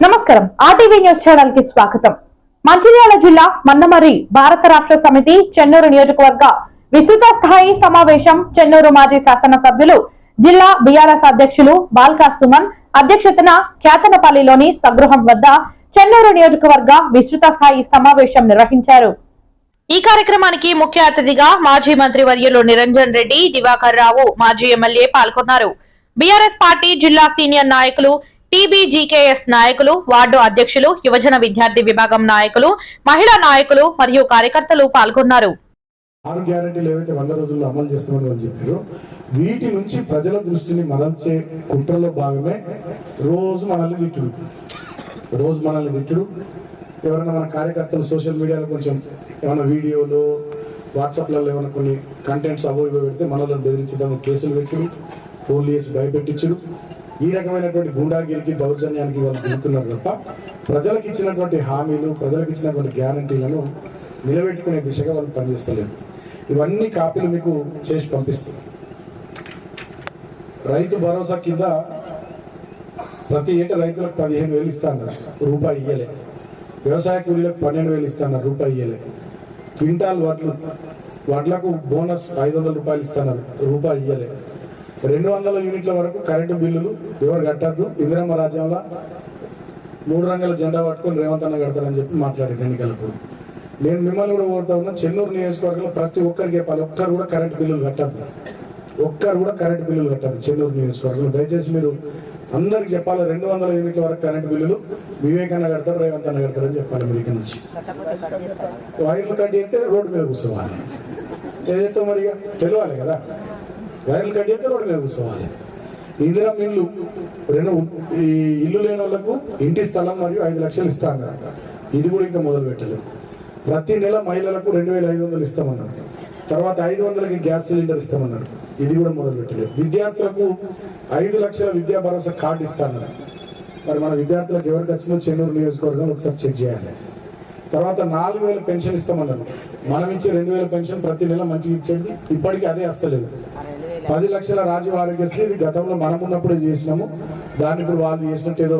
నమస్కారం. RTV news ఛానల్కి స్వాగతం. మంచిర్యాల జిల్లా మన్నమర్రి భారత రాష్ట్ర సమితి చెన్నూరు నియోజకవర్గ విస్తృత స్థాయి సమావేశం చెన్నూరు మాజీ శాసనసభ్యులు జిల్లా బీఆర్ఎస్ అధ్యక్షులు బాల్కా సుమన్ అధ్యక్షతన ఖ్యాతనపల్లిలోని స్వగృహం వద్ద చెన్నూరు నియోజకవర్గ విస్తృత స్థాయి సమావేశం నిర్వహించారు. ఈ కార్యక్రమానికి ముఖ్య అతిథిగా మాజీ మంత్రి వర్యులు నిరంజన్ రెడ్డి దివాకర్ రావు మాజీ ఎమ్మెల్యే పాల్గొన్నారు. బీఆర్ఎస్ పార్టీ జిల్లా సీనియర్ నాయకులు టీబీజీకేఎస్ నాయకులు వార్డు అధ్యక్షులు యువజన విద్యార్థి విభాగం నాయకులు మహిళా నాయకులు మరియు కార్యకర్తలు పాల్గొన్నారు. ఆరు గ్యారంటీలు ఏవైతే వంద రోజుల్లో అమలు చేస్తామని వాళ్ళు చెప్పారు వీటి నుంచి ప్రజల దృష్టిని మరల్చే కుట్రలో భాగమే రోజు మనల్ని తిట్టుడు రోజు మనల్ని తిట్టుడు ఎవరైనా మన కార్యకర్తలు సోషల్ మీడియాలో కొంచెం ఏమైనా వీడియోలు వాట్సాప్లలో ఏమైనా కొన్ని కంటెంట్స్ అవో ఇవో పెడితే మనల్ని బెదిరించడం కేసులు పెట్టుడు పోలీసు చేసి భయపెట్టించుడు ఈ రకమైనటువంటి గూండాగిరికి దౌర్జన్యానికి వాళ్ళు తిరుగుతున్నారు తప్ప ప్రజలకు ఇచ్చినటువంటి హామీలు ప్రజలకు ఇచ్చినటువంటి గ్యారంటీలను నిలబెట్టుకునే దిశగా వాళ్ళు పనిచేస్తలేదు ఇవన్నీ కాపీలు మీకు చేసి పంపిస్తుంది రైతు భరోసా కింద ప్రతి ఏటా రైతులకు పదిహేను వేలు ఇస్తాను రూపాయి ఇయ్యలే. వ్యవసాయ కూలీలకు పన్నెండు వేలు ఇస్తాను రూపాయి ఇయ్యలే. క్వింటాల్ వడ్లు వడ్లకు బోనస్ ఐదు వందల రూపాయలు ఇస్తున్నారు రూపాయి ఇయ్యలే. రెండు వందల యూనిట్ల వరకు కరెంటు బిల్లులు ఎవరు కట్టద్దు? ఇందిరమ్మ రాజ్యంలో మూడు రంగుల జెండా పట్టుకొని రేవంత్ అన్న కడతారని చెప్పి మాట్లాడారు ఎన్నికలప్పుడు నేను మిమ్మల్ని కూడా కోరుతా ఉన్నా చెన్నూరు నియోజకవర్గంలో ప్రతి ఒక్కరికి చెప్పాలి ఒక్కరు కూడా కరెంట్ బిల్లులు కట్టద్దు. ఒక్కరు కూడా కరెంట్ బిల్లులు కట్టద్దు చెన్నూరు నియోజకవర్గంలో. దయచేసి మీరు అందరికి చెప్పాలి రెండు వందల యూనిట్ల వరకు కరెంట్ బిల్లులు వివేకన్న కడతారు రేవంత్ అన్న కడతారని చెప్పాలి మీరు ఇక్కడ నుంచి. వైర్లు కట్టి అయితే రోడ్డు మీద కూర్చోవాలి. ఏదైతే మరి ఇక తెలియాలి కదా? వైర్లు కట్టి అయితే రోడ్డు మీద కూర్చోవాలి. ఇందిరా ఇల్లు రెండు ఈ ఇల్లు లేని వాళ్ళకు ఇంటి స్థలం మరియు ఐదు లక్షలు ఇస్తాను ఇది కూడా ఇంకా మొదలు పెట్టలేదు. ప్రతి నెల మహిళలకు రెండు వేల ఐదు వందలు ఇస్తామన్నారు. తర్వాత ఐదు వందలకి గ్యాస్ సిలిండర్ ఇస్తామన్నారు. ఇది కూడా మొదలు పెట్టలేదు. విద్యార్థులకు ఐదు లక్షల విద్యా భరోసా కార్డు ఇస్తామన్నారు మరి మన విద్యార్థులకు ఎవరికి వచ్చిందో చెన్నూరు నియోజకవర్గంలో ఒకసారి చెక్ చేయాలి. తర్వాత నాలుగు వేల పెన్షన్ ఇస్తామన్నారు. మనం ఇచ్చే రెండు వేల పెన్షన్ ప్రతి నెల మంచిగా ఇచ్చేది ఇప్పటికీ అదే వస్తలేదు పది లక్షల రాజీవ్ ఆరోగ్యశ్రీ ఇది గతంలో మనం ఉన్నప్పుడే చేసినాము. దాన్ని ఇప్పుడు వాళ్ళు చేసినట్టు ఏదో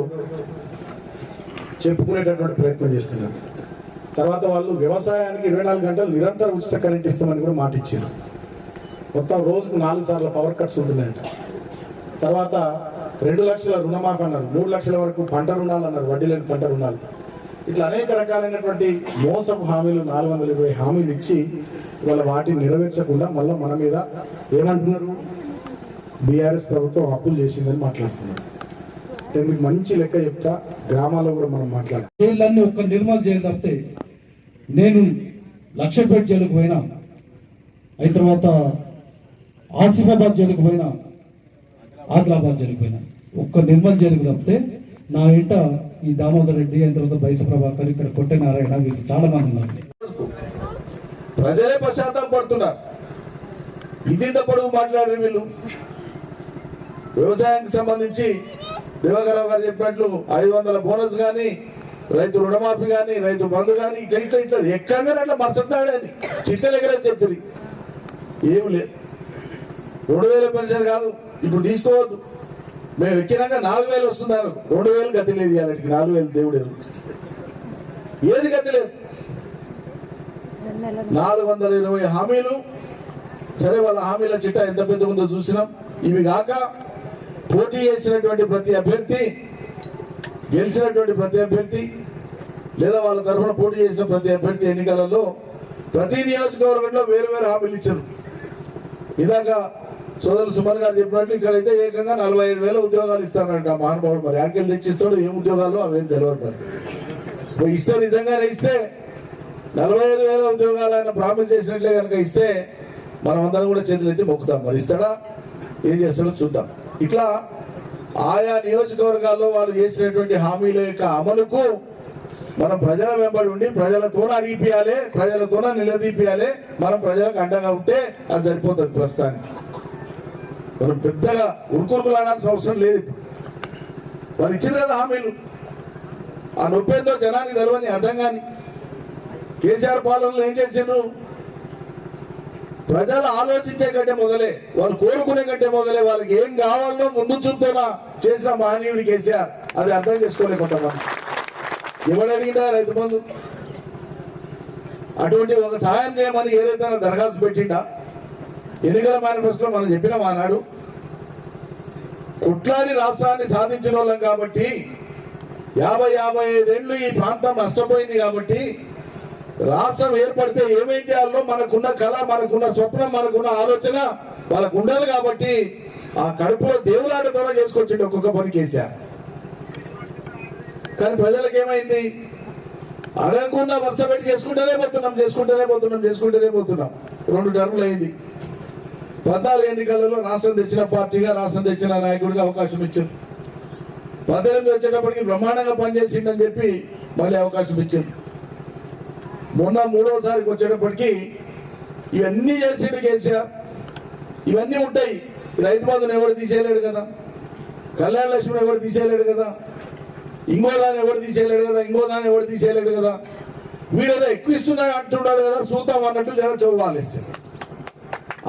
చెప్పుకునేటటువంటి ప్రయత్నం చేస్తున్నారు. తర్వాత వాళ్ళు వ్యవసాయానికి ఇరవై నాలుగు గంటలు నిరంతరం ఉచిత కరెంట్ ఇస్తామని కూడా మాట ఇచ్చారు. మొత్తం రోజుకు నాలుగు సార్లు పవర్ కట్స్ ఉంటున్నాయంట. తర్వాత రెండు లక్షల రుణమాఫీ అన్నారు. మూడు లక్షల వరకు పంట రుణాలు అన్నారు. వడ్డీ లేని పంట రుణాలు. ఇట్లా అనేక రకాలైనటువంటి మోసపు హామీలు నాలుగు వందల ఇరవై హామీలు ఇచ్చి ఇవాళ వాటిని నెరవేర్చకుండా మళ్ళీ మన మీద ఏమంటున్నారు? బీఆర్ఎస్ ప్రభుత్వం అప్పులు చేసిందని మాట్లాడుతున్నారు. నేను మీకు మంచి లెక్క చెప్తా గ్రామాల్లో కూడా మనం మాట్లాడాలి జైళ్ళన్నీ ఒక్క నిర్మల్ జైలు తప్పితే నేను లక్షపేట జైలుకు పోయినా అయిన తర్వాత ఆసిఫాబాద్ జైలుకు పోయినా ఆదిలాబాద్ జైలుకు పోయినా. ఒక్క నిర్మల్ జైలుకు తప్పితే నా ఇంట ఈ దామోదర్ రెడ్డి అయిన తర్వాత బైస ప్రభాకర్ ఇక్కడ కొట్టే నారాయణ వీళ్ళు చాలా మంది ఉన్నారు. ప్రజలే పశ్చాత్తాపడుతున్నారు ఇది పొడవు మాట్లాడారు వీళ్ళు. వ్యవసాయానికి సంబంధించి దివాకరావు గారు చెప్పినట్లు ఐదు వందల బోనస్ కానీ రైతు రుణమాఫీ కానీ రైతు బంధు కానీ ఇట్లా ఇట్లా ఇట్లా. ఎక్కగా అట్లా మరుసట్లాడేది చిట్టలెగ్గర చెప్పి ఏమి లేదు. రెండు వేల పెన్షన్ కాదు. ఇప్పుడు తీసుకోవద్దు. మేము ఎక్కినాక నాలుగు వేలు వస్తున్నారు. రెండు వేలు గతి లేదు ఇవాళకి నాలుగు వేలు దేవుడు ఏది గతి లేదు నాలుగు వందల ఇరవై హామీలు. సరే వాళ్ళ హామీల చిట్ట ఎంత పెద్ద ఉందో చూసినాం. ఇవి కాక పోటీ చేసినటువంటి ప్రతి అభ్యర్థి గెలిచినటువంటి ప్రతి అభ్యర్థి లేదా వాళ్ళ తరఫున పోటీ చేసిన ప్రతి అభ్యర్థి ఎన్నికలలో ప్రతి నియోజకవర్గంలో వేరు వేరు హామీలు ఇచ్చారు. ఇదాక సోదరులు సుమన్ గారు ఇక్కడ ఇక్కడైతే ఏకంగా నలభై ఐదు వేల ఉద్యోగాలు ఇస్తానంట మహానుభావుడు. మరి ఆడికెళ్ళి తెచ్చిస్తాడు? ఏం ఉద్యోగాలు? అవేం తెలియదు మరి. ఇస్తే నిజంగానే ఇస్తే నలభై ఐదు వేల ఉద్యోగాలు ఆయన ప్రామిస్ చేసినట్లే కనుక ఇస్తే మనం అందరం కూడా చేతులు ఎత్తి మొక్కుతాం మరి. ఇస్తాడా? ఏం చేస్తాడో చూద్దాం. ఇట్లా ఆయా నియోజకవర్గాల్లో వాళ్ళు చేసినటువంటి హామీల యొక్క అమలుకు మనం ప్రజల వెంబడి ఉండి ప్రజలతోన అడిగిపియాలి ప్రజలతోన నిలదీపియాలి మనం ప్రజలకు అండగా ఉంటే అది సరిపోతుంది ప్రస్తుతానికి. మనం పెద్దగా ఉరుకురుకులాడాల్సిన అవసరం లేదు. వాళ్ళు ఇచ్చిన కదా హామీలు. ఆ నొప్పి జనానికి తెలవని అర్థం కానీ కేసీఆర్ పాలనలో ఏం చేసిండ్రు? ప్రజలు ఆలోచించే కంటే మొదలే వాళ్ళు కోరుకునే కంటే మొదలే వాళ్ళకి ఏం కావాలో ముందు చూపుతోన చేసిన మహనీయుడు కేసీఆర్. అది అర్థం చేసుకోలేకపోతాం ఎవడు అడిగినా రైతు బంధు? అటువంటి ఒక సహాయం చేయమని ఏదైతే దరఖాస్తు పెట్టిండా? ఎన్నికల మేనిఫెస్టోలో మనం చెప్పినాం ఆనాడు కుట్లాడి రాష్ట్రాన్ని సాధించిన వాళ్ళం కాబట్టి యాభై యాభై ఐదేళ్ళు ఈ ప్రాంతం నష్టపోయింది కాబట్టి రాష్ట్రం ఏర్పడితే ఏమేం చేయాలో మనకున్న కళ మనకున్న స్వప్నం మనకున్న ఆలోచన వాళ్ళకు ఉండాలి కాబట్టి ఆ కడుపులో దేవులాటతోనే చేసుకొచ్చిండు ఒక్కొక్క పని కేసీఆర్. కానీ ప్రజలకు ఏమైంది? అడగకుండా వరుస పెట్టి చేసుకుంటూనే పోతున్నాం చేసుకుంటూనే పోతున్నాం చేసుకుంటూనే పోతున్నాం. రెండు టర్ములు అయింది. పద్నాలుగు ఎన్నికలలో రాష్ట్రం తెచ్చిన పార్టీగా రాష్ట్రం తెచ్చిన నాయకుడిగా అవకాశం ఇచ్చింది. పద్దెనిమిది వచ్చేటప్పటికి బ్రహ్మాండంగా పనిచేసిందని చెప్పి మళ్ళీ అవకాశం ఇచ్చింది. మొన్న మూడవసారికి వచ్చేటప్పటికి ఇవన్నీ చేసిండు కేసీఆర్ ఇవన్నీ ఉంటాయి. రైతు బంధుని ఎవరు తీసేయలేడు కదా? కళ్యాణ లక్ష్మి ఎవరు తీసేయలేడు కదా? ఇంకో దాన్ని ఎవరు తీసేయలేడు కదా? ఇంకో దాన్ని ఎవరు తీసేయలేడు కదా? వీడేదో ఎక్కువ ఇస్తున్నాడు అంటున్నాడు కదా చూద్దాం అన్నట్టు జనం చెవ్వాలేస్తుంది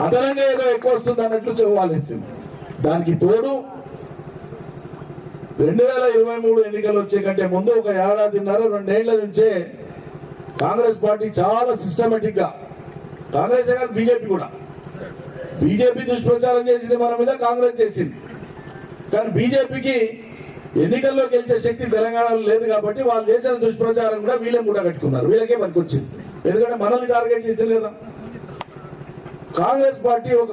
అదనంగా ఏదో ఎక్కువ వస్తుంది అన్నట్లు చెవ్వాలేస్తుంది దానికి తోడు రెండు వేల ఇరవై మూడు ఎన్నికలు వచ్చే కంటే ముందు ఒక ఏడాదిన్నర రెండేళ్ళ నుంచే కాంగ్రెస్ పార్టీ చాలా సిస్టమేటిక్గా కాంగ్రెస్ కాదు బీజేపీ కూడా. బీజేపీ దుష్ప్రచారం చేసింది మన మీద కాంగ్రెస్ చేసింది. కానీ బీజేపీకి ఎన్నికల్లో గెలిచే శక్తి తెలంగాణలో లేదు కాబట్టి వాళ్ళు చేసిన దుష్ప్రచారం కూడా వీళ్ళని కూడా కట్టుకున్నారు వీళ్ళకే పనికొచ్చింది. ఎందుకంటే మనల్ని టార్గెట్ చేసింది కదా కాంగ్రెస్ పార్టీ ఒక